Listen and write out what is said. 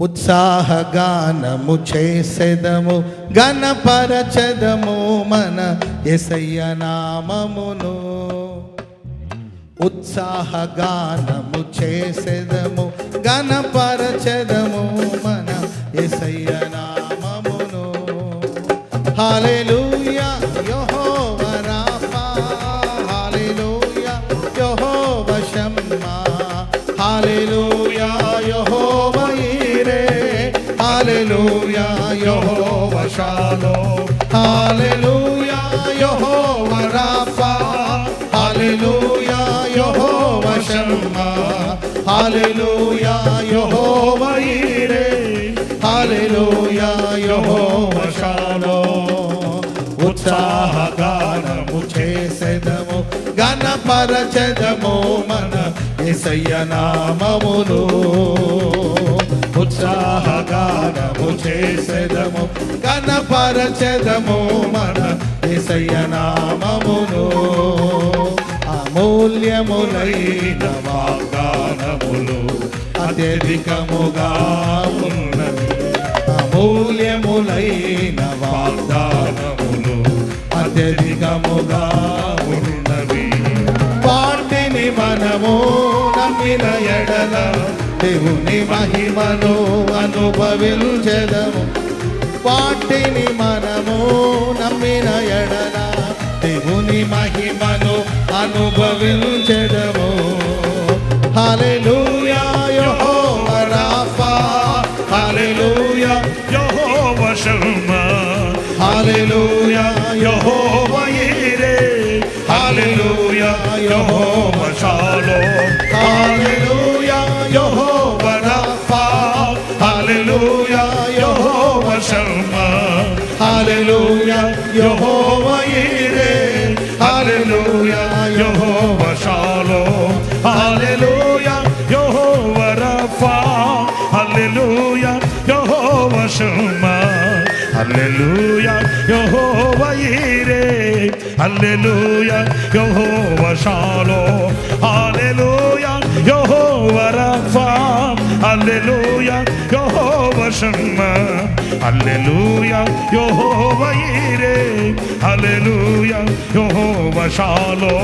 ఉత్సాహగానము చేసెదము గణపరచదము మన ఎసయ్య నామమును. ఉత్సాహగానము చేసెదము గణపరచదము మన ఎసయ్య నామమును. హాలెలూయా యెహోవా ഹാലലൂയാ യഹോവ ഷാലോം ഹാലലൂയാ യഹോവ റാഫ ഹാലലൂയാ യഹോവ ശമ്മ ഹാലലൂയാ യഹോവ ഈരെ ഹാലലൂയാ യഹോവ ഷാലോം ఉత్సాహ గానము చేసెదము గణపరచెదము మన ఎసయ్య నామములో ఉత్సాహగానము చేసెదము కనపరచెదము మన ఎసయ్య నామమును. అమూల్యములైన వాగ్దానములు అత్యధికముగా ఉన్నవి. అమూల్యములైన వాగ్దానములు అత్యధికముగా ఉన్నవి. వాటిని మనము నమ్మిన ఎడల దేవుని మహిమను అనుభవించెదము. వాటిని మనము నమ్మిన ఎడల దేవుని మహిమను అనుభవించెదము. హల్లెలూయా యెహోవా రాఫా. హల్లెలూయా యెహోవా Shammah hallelujah Jehovah Jireh. Hallelujah Jehovah shalom Yire, Hallelujah, Jehovah Shalom, Hallelujah, Jehovah Rapha, Hallelujah, Jehovah Shema, Hallelujah, Jehovah Yire, Hallelujah, Jehovah Shalom, Hallelujah, Jehovah Rapha, Hallelujah. சந்தோஷம் அல்லூயா யோஹோவயிரே அல்லூயா யோஹோவ ஷாலோ